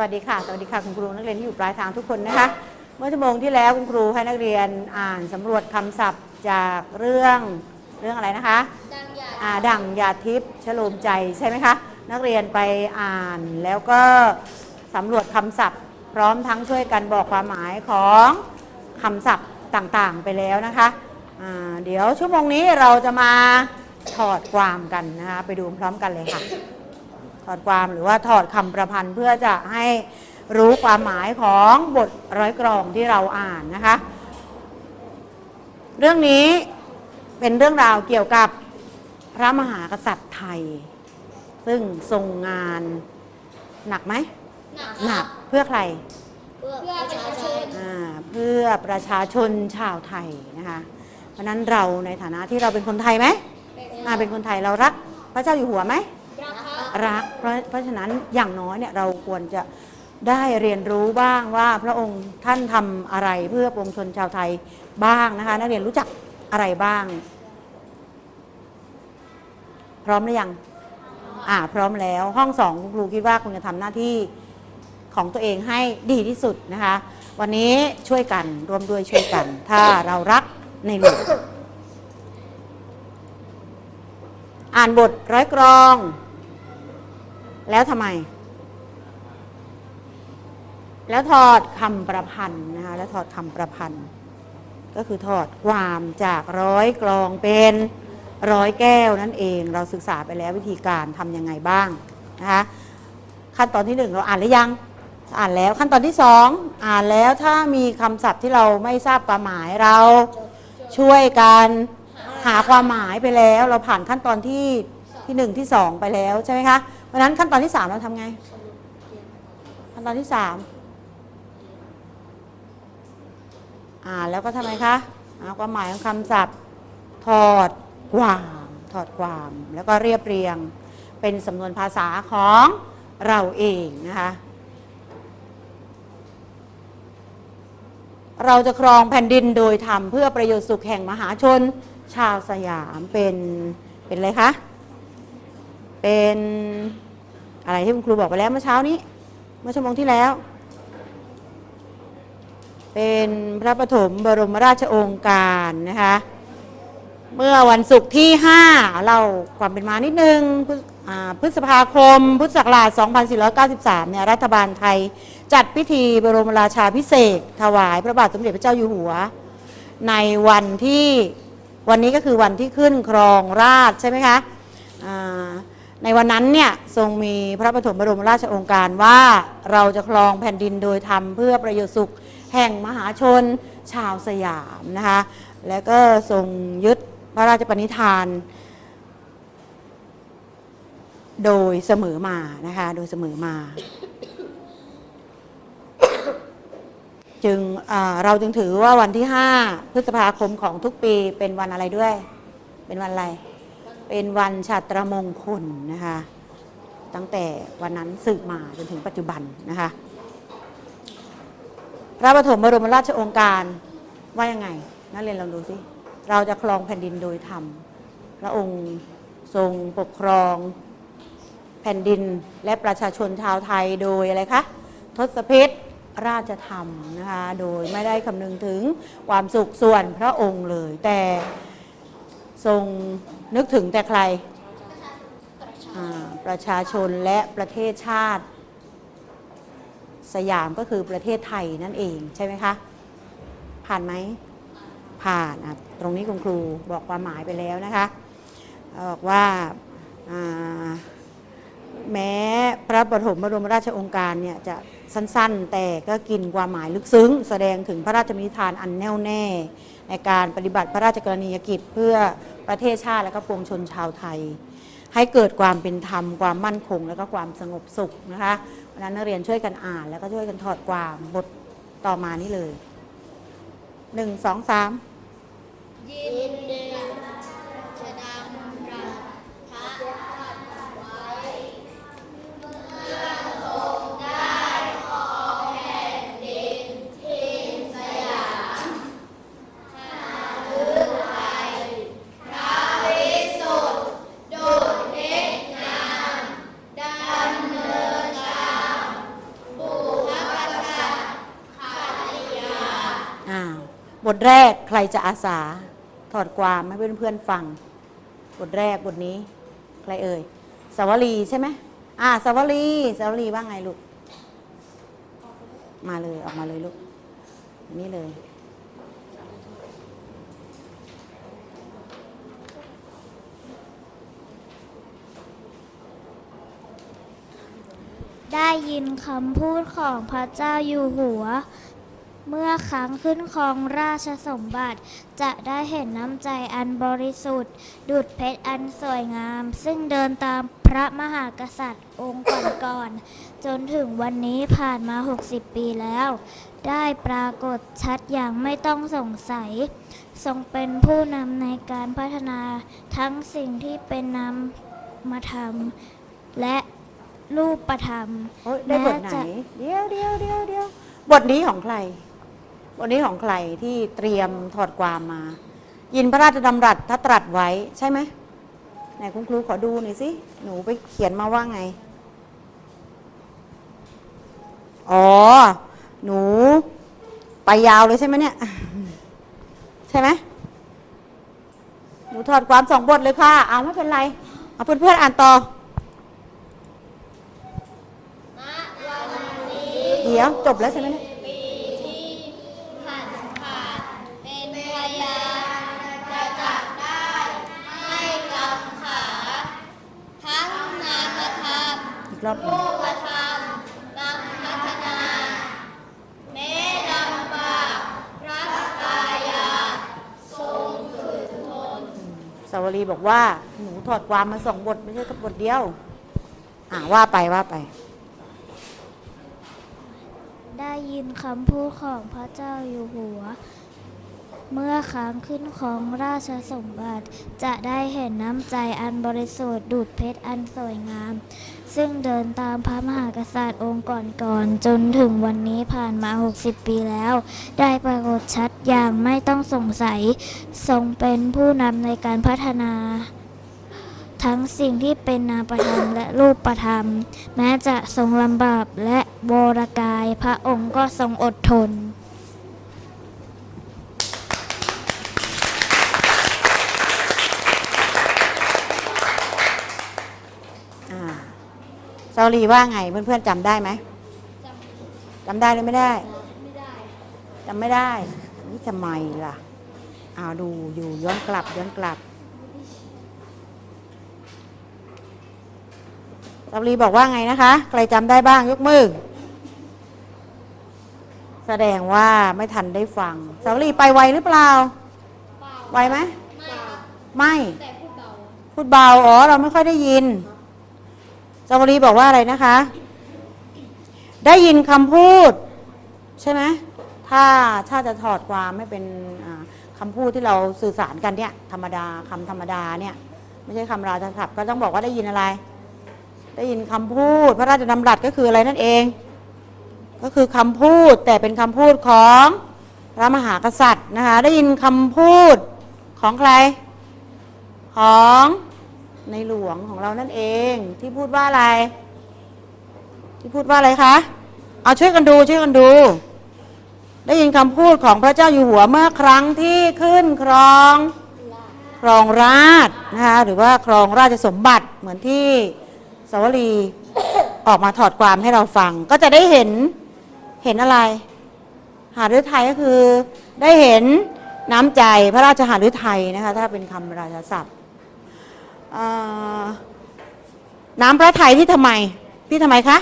วัสดีค่ะ สวัสดีค่ะคุณครูนักเรียนที่อยู่ปลายทางทุกคนนะคะ เมื่อชั่วโมงที่แล้วคุณครูให้นักเรียนอ่านสำรวจคำศัพท์จากเรื่องเรื่องอะไรนะคะ ดังใหญ่อ่าดั่งยาทิพย์ชโลมใจใช่ไหมคะ นักเรียนไปอ่านแล้วก็สำรวจคำศัพท์ พร้อมทั้งช่วยกันบอกความหมายของคำศัพท์ต่างๆไปแล้วนะคะอ่าเดี๋ยวชั่วโมงนี้เราจะมาถอดความกันนะคะไปดูพร้อมกันเลยค่ะถ อดความหรือว่าถอดคำประพันธ์เพื่อจะให้รู้ความหมายของบทร้อยกรองที่เราอ่านนะคะ เรื่องนี้เป็นเรื่องราวเกี่ยวกับพระมหากษัตริย์ไทย ซึ่งทรงงานหนักไหมหนักหนักเพื่อใคร เพื่อประชาชนอ่าเพื่อประชาชนชาวไทยนะคะเพราะฉะนั้นเราในฐานะที่เราเป็นคนไทยไหมอ่าเป็นคนไทยเรารักพระเจ้าอยู่หัวไหมราคา รัก เพราะเพราะฉะนั้นอย่างน้อยเนี่ยเราควรจะได้เรียนรู้บ้างว่าพระองค์ท่านทำอะไรเพื่อปวงชนชาวไทยบ้างนะคะ นักเรียนรู้จักอะไรบ้าง พร้อมหรือยังอ่าพร้อมแล้วห้องสองคุณครูคิดว่าคุณจะทำหน้าที่ของตัวเองให้ดีที่สุดนะคะ วันนี้ช่วยกันร่วมด้วยช่วยกัน ถ้าเรารักในหลวงอ่านบทร้อยกรอง แล้วทำไม แล้วถอดคำประพันธ์นะคะ แล้วถอดคำประพันธ์ ก็คือถอดความจากร้อยกรองเป็นร้อยแก้วนั่นเอง เราศึกษาไปแล้ววิธีการทำยังไงบ้างนะคะขั้นตอนที่หนึ่งเราอ่านหรือยัง อ่านแล้วขั้นตอนที่สองอ่านแล้วถ้ามีคำศัพท์ที่เราไม่ทราบความหมายเราช่วยกันหาความหมายไปแล้ว เราผ่านขั้นตอนที่ที่หนึ่งที่สองไปแล้วใช่ไหมคะะฉะนั้นขั้นตอนที่สามเราทำไง ขั้นตอนที่สามอ่าแล้วก็ทำไมคะหาความหมายของคำศัพท์ ถอดความ ถอดความ แล้วก็เรียบเรียง เป็นสำนวนภาษาของเราเองนะคะเราจะครองแผ่นดินโดยทำเพื่อประโยชน์สุขแห่งมหาชน ชาวสยามเป็นเป็นอะไรคะ เป็น อะไรที่คุณครูบอกไปแล้วเมื่อเช้านี้ เมื่อชั่วโมงที่แล้ว เป็นพระปฐมบรมราชโองการนะคะ เมื่อวันศุกร์ที่ 5 เราความเป็นมานิดนึงพฤษภาคม พุทธศักราช 2493 เนี่ยรัฐบาลไทยจัดพิธีบรมราชาพิเศษ ถวายพระบาทสมเด็จพระเจ้าอยู่หัว ในวันที่วันนี้ก็คือวันที่ขึ้นครองราชใช่ไหมคะ ในวันนั้นเนี่ยทรงมีพระปฐมบรมราชโองค์การว่าเราจะครองแผ่นดินโดยทำเพื่อประโยชน์สุขแห่งมหาชนชาวสยามนะคะแล้วก็ทรงยึดพระราชปณิธาน โดยเสมอมานะคะโดยเสมอมา จึงเราจึงถือว่าวันที่ 5 พฤษภาคมของทุกปีเป็นวันอะไรด้วย เป็นวันอะไร เป็นวันชาตรมงคลนะคะ ตั้งแต่วันนั้นสืบมาจนถึงปัจจุบันนะคะ พระปฐมบรมราชองค์การว่ายังไง นักเรียนลองดูสิ เราจะครองแผ่นดินโดยธรรม พระองค์ทรงปกครองแผ่นดินและประชาชนชาวไทยโดยอะไรคะ ทศพิษราชธรรมนะคะ โดยไม่ได้คำนึงถึงความสุขส่วนพระองค์เลย แต่ ทรงนึกถึงแต่ใครประชาชนและประเทศชาติ สยามก็คือประเทศไทยนั่นเองใช่ไหมคะ ผ่านไหมผ่านตรงนี้คุณครูบอกความหมายไปแล้วนะคะบอกว่าแม้พระปฐมบรมราชองค์การเนี่ยจะ สั้นๆ แต่ก็กินความหมายลึกซึ้ง แสดงถึงพระราชมิธานอันแน่วแน่ ในการปฏิบัติพระราชกรณียกิจเพื่อประเทศชาติและก็ปวงชนชาวไทย ให้เกิดความเป็นธรรม ความมั่นคง และก็ความสงบสุขนะคะเพราะนั้นนักเรียนช่วยกันอ่าน แล้วก็ช่วยกันถอดความบทต่อมานี้เลยหนึ่งสองสามยินดี บทแรกใครจะอาสาถอดความให้เพื่อนๆฟัง บทแรกบทนี้ ใครเอ่ยสาวลีใช่ไหมอ่าสาวลีสาวลีว่าไงลูก มาเลยออกมาเลยลูก นี่เลย ได้ยินคำพูดของพระเจ้าอยู่หัว เมื่อครั้งขึ้นครองราชสมบัติ จะได้เห็นน้ำใจอันบริสุทธิ์ ดุจเพชรอันสวยงาม ซึ่งเดินตามพระมหากษัตริย์องค์ก่อนๆจนถึงวันนี้ผ่านมา 60 ปีแล้ว ได้ปรากฏชัดอย่างไม่ต้องสงสัย ทรงเป็นผู้นำในการพัฒนาทั้งสิ่งที่เป็นนามธรรมและรูปธรรมโอ้ยได้บทไหนแม้จะ เดี๋ยวเดี๋ยวเดี๋ยวเดี๋ยวบทนี้ของใคร บทนี้ของใครที่เตรียมถอดความมา ยินพระราชดำรัสถ้าตรัสไว้ใช่ไหมไหนคุณครูขอดูหน่อยสิหนูไปเขียนมาว่าไง อ๋อ หนู ไปยาวเลยใช่ไหมเนี่ย ใช่ไหมหนูถอดความสองบทเลยค่ะ เอาไม่เป็นไร เอาเพื่อนๆอ่านต่อเดี๋ยวจบแล้วใช่ไหมเนี่ย ผ่านผ่านเป็นพยานจะจับได้ให้กำขาทั้งนามธรรม อีกรอบหนึ่ง รูปธรรมนำพัฒนา แม้ลำบากรักกายาท รงฝืนทนสาวรีบอกว่าหนูถอดความมาสองบทไม่ใช่แค่บทเดียว อ่าว่าไปว่าไป ได้ยินคำพูดของพระเจ้าอยู่หัว เมื่อค้างขึ้นของราชสมบัติ จะได้เห็นน้ำใจอันบริสุทธิ์ดุจเพชรอันสวยงาม ซึ่งเดินตามพระมหากษัตริย์องค์ก่อนๆจนถึงวันนี้ผ่านมา 60 ปีแล้ว ได้ปรากฏชัดอย่างไม่ต้องสงสัย ทรงเป็นผู้นำในการพัฒนา ทั้งสิ่งที่เป็นนามประธรรมและรูปประธรรม แม้จะทรงลำบากและโบรกายพระองค์ก็ทรงอดทนาวรีว่าไงเพื่อนๆจำได้ไหมจำได้หรือไม่ได้ไม่ได้จำไม่ได้นี่ทำไมล่ะเอาดูอยู่ย้อนกลับย้อนกลับสาวรีบอกว่าไงนะคะ ใครจำได้บ้างยกมือ แสดงว่าไม่ทันได้ฟังสาวรีไปไวหรือเปล่าเปล่าไวไหมไม่ครับไม่แต่พูดเบาพูดเบา อ๋อ เราไม่ค่อยได้ยิน สาวรีบอกว่าอะไรนะคะ ได้ยินคำพูด ใช่ไหมถ้าถ้าจะถอดความไม่เป็นอ่าคำพูดที่เราสื่อสารกันเนี่ย ธรรมดาคำธรรมดาเนี่ย ไม่ใช่คำราชศัพท์ก็ต้องบอกว่าได้ยินอะไร ได้ยินคำพูด พระราชดำรัสก็คืออะไรนั่นเอง ก็คือคำพูดแต่เป็นคำพูดของพระมหากษัตริย์นะคะ ได้ยินคำพูดของใคร ของ ในหลวงของเรานั่นเอง ที่พูดว่าอะไร ที่พูดว่าอะไรคะ เอาช่วยกันดูช่วยกันดู ได้ยินคำพูดของพระเจ้าอยู่หัวเมื่อครั้งที่ขึ้นครองครองราชนะคะหรือว่าครองราชสมบัติเหมือนที่สวรีออกมาถอดความให้เราฟัง ก็จะได้เห็นเห็นอะไร หาฤทัยก็คือได้เห็นน้ำใจพระราชหฤทัยนะคะถ้าเป็นคำราชศัพท์ น้ำพระทัยที่ทำไม ที่ทำไมคะ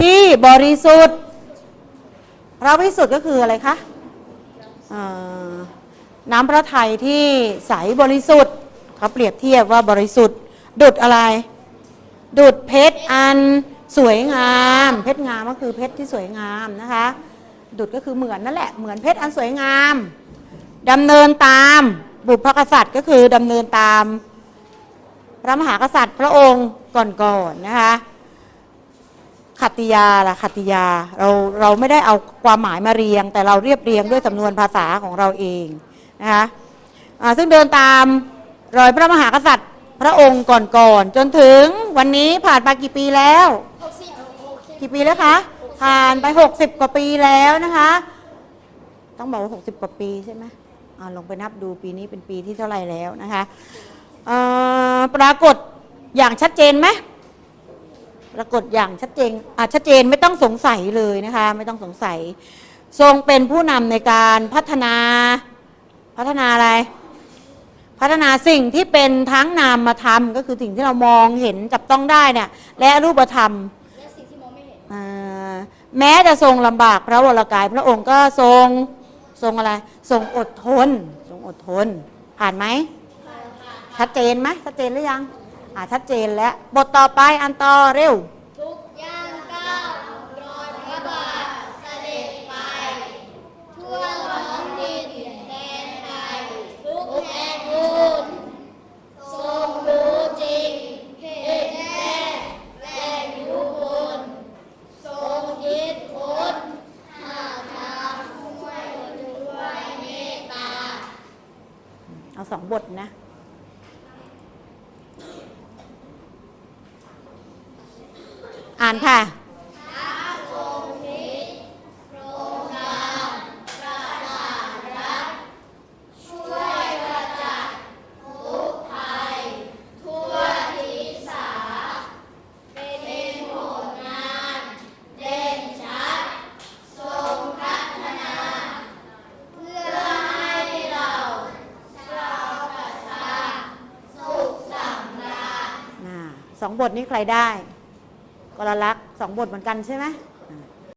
ที่บริสุทธิ์พระวิสุทธิ์ก็คืออะไรคะน้ำพระทัยที่ใสบริสุทธิ์เขาเปรียบเทียบว่าบริสุทธิ์ ดุดอะไร ดุดเพชรอันสวยงาม เพชรงามก็คือเพชรที่สวยงามนะคะ ดุดก็คือเหมือนนั่นแหละเหมือนเพชรอันสวยงามดำเนินตามบุพกษัตริย์ก็คือดำเนินตาม พระมหากษัตริย์พระองค์ก่อนๆนะคะขัตติยาล่ะขัตติยาเราเราไม่ได้เอาความหมายมาเรียง แต่เราเรียบเรียงด้วยสำนวนภาษาของเราเองนะคะอ่าซึ่งเดินตามรอยพระมหากษัตริย์พระองค์ก่อนๆจนถึงวันนี้ผ่านไปกี่ปีแล้ว กี่ปีแล้วคะ ผ่านไป 60 กว่าปีแล้วนะคะ ต้องบอกว่า 60 กว่าปีใช่ไหมลองไปนับดูปีนี้เป็นปีที่เท่าไหร่แล้วนะคะ ปรากฏอย่างชัดเจนไหมปรากฏอย่างชัดเจนอะชัดเจนไม่ต้องสงสัยเลยนะคะ ไม่ต้องสงสัย ทรงเป็นผู้นำในการพัฒนาพัฒนาอะไร พัฒนาสิ่งที่เป็นทั้งนามธรรมก็คือสิ่งที่เรามองเห็นจับต้องได้เนี่ยและรูปธรรมและสิ่งที่มองไม่เห็นแม้จะทรงลำบากพระวรกาย พระองค์ก็ทรงทรงอะไร ทรงอดทน ทรงอดทน ผ่านไหม ชัดเจนไหมชัดเจนหรือยัง อ่าชัดเจนแล้วบทต่อไปอันต่อเร็ว ทุกย่างก้าวรอยพระบาทเสด็จไป ทั่วท้องถิ่นแดนไทยทุกแห่งบุญทรงรู้จริงเหตุแท้และยุบุญทรงคิดค้นหาทางช่วยด้วยเมตตา เอาสองบทนะ อ่านค่ะ ทั่วทิศาเป็นผลงานเด่นชัด ทรงพัฒนา เพื่อให้เราชาวป ระชาสุขสำราญอ่าสองบทนี้ใครได้ วรลักษณ์สองบทเหมือนกันใช่ไหม